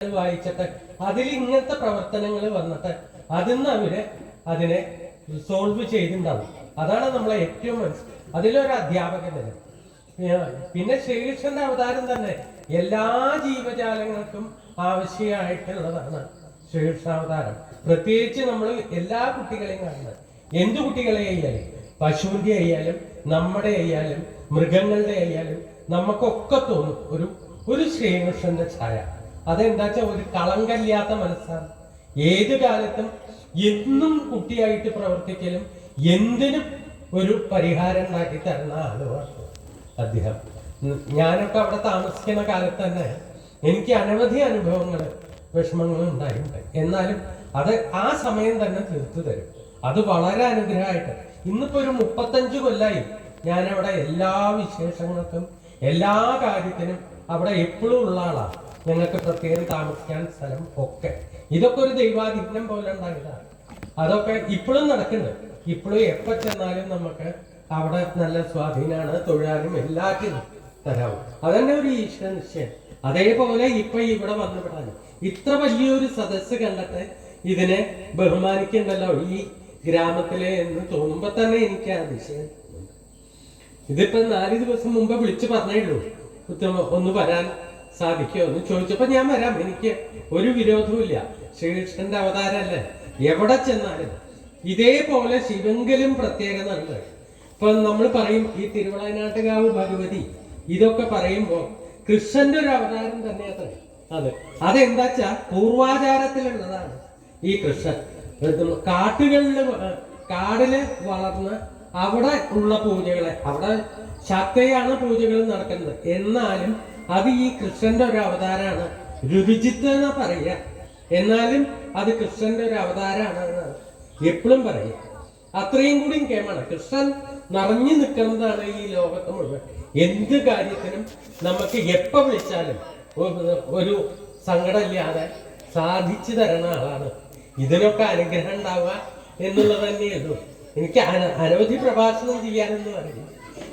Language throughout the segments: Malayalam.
വായിച്ചിട്ട് അതിൽ ഇങ്ങനത്തെ പ്രവർത്തനങ്ങൾ വന്നിട്ട് അതിന്ന് അവർ അതിനെ സോൾവ് ചെയ്തിട്ടുണ്ടാവും. അതാണ് നമ്മളെ ഏറ്റവും മനസ്സ് അതിലൊരു അധ്യാപകന് പിന്നെ ശ്രീകൃഷ്ണന്റെ അവതാരം തന്നെ എല്ലാ ജീവജാലങ്ങൾക്കും ആവശ്യമായിട്ടുള്ളതാണ് ശ്രീകൃഷ്ണാവതാരം പ്രത്യേകിച്ച് നമ്മൾ എല്ലാ കുട്ടികളെയും കാണുന്നത്. എന്ത് കുട്ടികളെ ആയാലും പശുവിന്റെ ആയാലും നമ്മുടെ ആയാലും മൃഗങ്ങളുടെ ആയാലും നമുക്കൊക്കെ തോന്നും ഒരു ഒരു ശ്രീകൃഷ്ണന്റെ ഛായ. അതെന്താ വെച്ചാൽ ഒരു കളങ്കല്ലാത്ത മനസ്സാണ്. ഏത് കാലത്തും എന്നും കുട്ടിയായിട്ട് പ്രവർത്തിക്കലും എന്തിനും ഒരു പരിഹാരം ഉണ്ടാക്കി തരുന്ന ആളുമാണ് അദ്ദേഹം. ഞാനൊക്കെ അവിടെ താമസിക്കുന്ന കാലത്ത് തന്നെ എനിക്ക് അനവധി അനുഭവങ്ങൾ വിഷമങ്ങളും ഉണ്ടായിട്ടുണ്ട്. എന്നാലും അത് ആ സമയം തന്നെ തീർത്തു തരും. അത് വളരെ അനുഗ്രഹമായിട്ട്. ഇന്നിപ്പോ ഒരു മുപ്പത്തഞ്ച് കൊല്ലായി ഞാനവിടെ എല്ലാ വിശേഷങ്ങൾക്കും എല്ലാ കാര്യത്തിനും അവിടെ എപ്പോഴും ഉള്ള ആളാണ്. ഞങ്ങൾക്ക് പ്രത്യേകം താമസിക്കാൻ സ്ഥലം ഒക്കെ. ഇതൊക്കെ ഒരു ദൈവാധീനം പോലെ ഉണ്ടായതാണ്. അതൊക്കെ ഇപ്പോഴും നടക്കുന്നുണ്ട് ഇപ്പോഴും എപ്പോ ചെന്നാലും നമുക്ക് അവിടെ നല്ല സ്വാധീനമാണ് തൊഴിലാനും എല്ലാറ്റിനും തരാവും. അതന്നെ ഒരു ഈശ്വര നിശ്ചയം. അതേപോലെ ഇപ്പൊ ഇവിടെ വന്നപ്പെടാനും ഇത്ര വലിയൊരു സദസ്സ് കണ്ടിട്ട് ഇതിനെ ബഹുമാനിക്കണ്ടല്ലോ? ഈ ഗ്രാമത്തിലെ എന്ന് തോന്നുമ്പോ തന്നെ എനിക്ക് അതിശയം ഇതിപ്പോ നാല് ദിവസം മുമ്പ് വിളിച്ചു പറഞ്ഞേ ഉള്ളൂ. ഒന്ന് വരാൻ. സാധിക്കുമോ എന്ന് ചോദിച്ചപ്പോ ഞാൻ വരാം. എനിക്ക് ഒരു വിരോധവുമില്ല ശ്രീകൃഷ്ണന്റെ അവതാരമല്ലേ? എവിടെ ചെന്നാലും ഇതേപോലെ ശിവങ്കലും പ്രത്യേകത ഉണ്ട് ഇപ്പൊ നമ്മൾ പറയും ഈ തിരുവളനാട്ടുകാവ് ഭഗവതി ഇതൊക്കെ പറയുമ്പോ കൃഷ്ണന്റെ ഒരു അവതാരം തന്നെ അത്ര. അതെ. അതെന്താ വെച്ചാ പൂർവാചാരത്തിലുള്ളതാണ് ഈ കൃഷ്ണൻ. കാട്ടുകളിൽ കാടിൽ വളർന്ന് അവിടെ ഉള്ള പൂജകളെ അവിടെ ശക്തയാണ് പൂജകൾ നടക്കുന്നത്. എന്നാലും അത് ഈ കൃഷ്ണന്റെ ഒരു അവതാരമാണ് രുചിത്ത് എന്നാ പറയുക. എന്നാലും അത് കൃഷ്ണന്റെ ഒരു അവതാരമാണ് എപ്പോഴും പറയുക. അത്രയും കൂടിയും കേമാണ്. കൃഷ്ണൻ നിറഞ്ഞു നിൽക്കുന്നതാണ് ഈ ലോകത്ത് മുഴുവൻ. എന്ത് കാര്യത്തിനും നമുക്ക് എപ്പോ വിളിച്ചാലും ഒരു- സങ്കടമില്ലാതെ സാധിച്ചു തരുന്ന ആളാണ്. ഇതിനൊക്കെ അനുഗ്രഹം ഉണ്ടാവുക എന്നുള്ളത് തന്നെയുള്ളൂ എനിക്ക് അന- അനവധി പ്രഭാഷണം ചെയ്യാനെന്ന് പറയും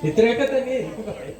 ഇത്രയൊക്കെ തന്നെ എനിക്ക് പറയാം